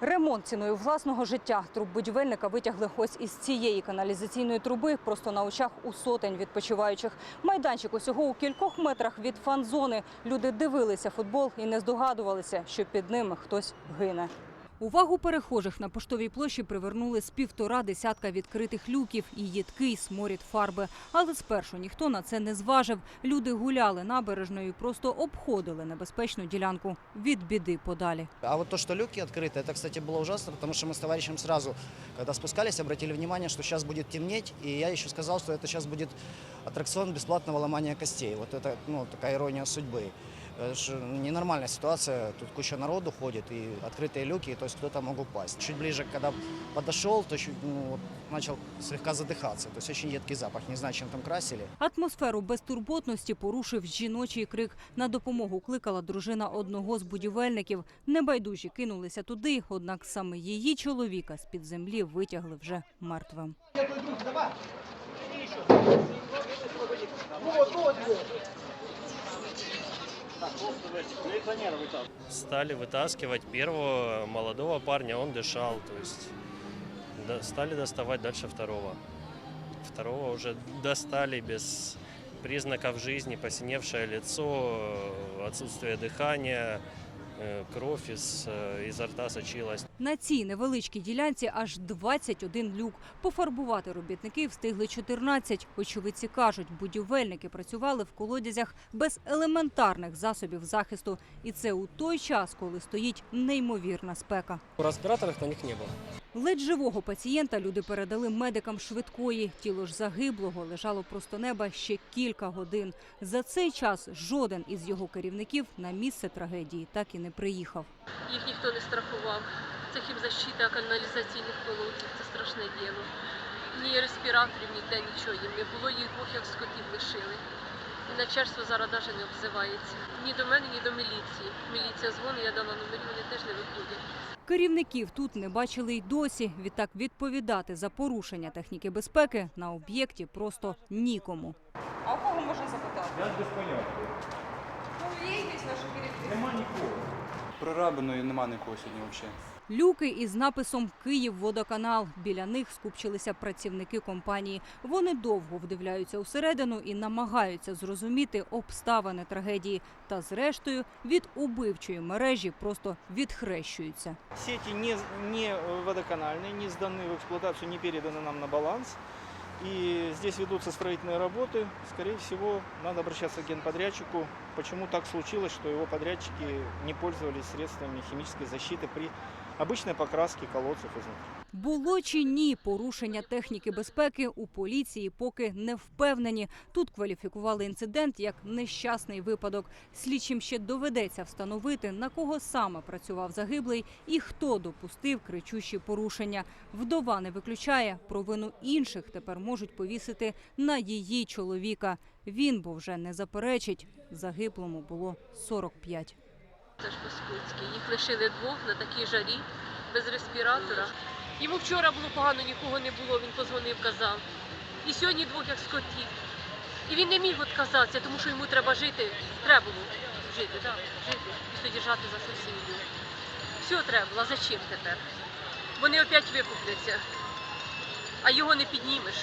Ремонт ціною власного життя труб будівельника витягли ось із цієї каналізаційної труби просто на очах у сотень відпочиваючих. Майданчик усього у кількох метрах від фан-зони. Люди дивилися футбол і не здогадувалися, що під ними хтось гине. Увагу перехожих на поштовій площі привернули з півтора десятка відкритих люків і їдкий сморід фарби. Але спершу ніхто на це не зважив. Люди гуляли набережною, і просто обходили небезпечну ділянку від біди подалі. А вот то, что люки открыты, это, кстати, было ужасно, потому что мы с товарищем сразу, когда спускались, обратили внимание, что сейчас будет темнеть, и я еще сказал, что это сейчас будет аттракцион бесплатного ломания костей. Вот это, ну, такая ирония судьбы. Это ж ненормальная ситуация, тут куча народу ходит, и открытые люки, то есть кто-то мог упасть. Чуть ближе, когда подошел, то чуть, ну, вот, начал слегка задыхаться, то есть очень едкий запах, не знаю, чем там красили. Атмосферу безтурботності порушив жіночий крик. На допомогу кликала дружина одного з будівельників. Небайдужі кинулися туди, однак саме її чоловіка з-під землі витягли вже мертвим. Стали вытаскивать первого молодого парня, он дышал, то есть до- стали доставать дальше второго. Второго уже достали без признаков жизни, посиневшее лицо, э, отсутствие дыхания, э, кровь из, э, изо рта сочилась. На цій невеличкій ділянці аж 21 люк. Пофарбувати робітники встигли 14. Очевидці кажуть, будівельники працювали в колодязях без елементарних засобів захисту. І це у той час, коли стоїть неймовірна спека. Респираторов на них не было. Ледь живого пацієнта люди передали медикам швидкої. Тіло ж загиблого лежало просто неба ще кілька годин. За цей час жоден із його керівників на місце трагедії так і не приїхав. їх ніхто не страхував. Це хімзащита каналізаційних колодців, це страшне діло. Ні респіраторів, ніде нічого їм не було, їх двох як скотів лишили. І начальство зараз навіть не обзивається. Ні до мене, ні до міліції. Міліція дзвонить, я дала номері, вони теж не виходять. Керівників тут не бачили й досі. Відтак відповідати за порушення техніки безпеки на об'єкті просто нікому. А у кого можна запитати? Я без поняття. Ну, є якісь наші керівники? Прорабиної нема нікого сьогодні взагалі. Люки із написом «Київводоканал». Біля них скупчилися працівники компанії. Вони довго вдивляються усередину і намагаються зрозуміти обставини трагедії. Та зрештою від убивчої мережі просто відхрещуються. Сети не, не э, водоканальные, не сданы в эксплуатацию, не переданы нам на баланс. И здесь ведутся строительные работы. Скорее всего, надо обращаться к генподрядчику. Почему так случилось, что его подрядчики не пользовались средствами химической защиты при обычной покраске колодцев изнутри. Було чи ні порушення техніки безпеки у поліції поки не впевнені. Тут кваліфікували інцидент як нещасний випадок. Слідчим ще доведеться встановити, на кого саме працював загиблий і хто допустив кричущі порушення. Вдова не виключає, провину інших тепер можуть повісити на її чоловіка. Він бо вже не заперечить. Загиблому було 45. Це ж по-скотськи. Їх лишили двох на такій жарі, без респіратора. Йому вчора було погано, нікого не було, він позвонив, казав. І сьогодні двох як скотів. І він не міг відказатися, тому що йому треба жити. Треба було жити, так, жити і содержати за свою сім'ю. Все треба було, а зачем тепер? Вони опять викупляться, а його не піднімеш.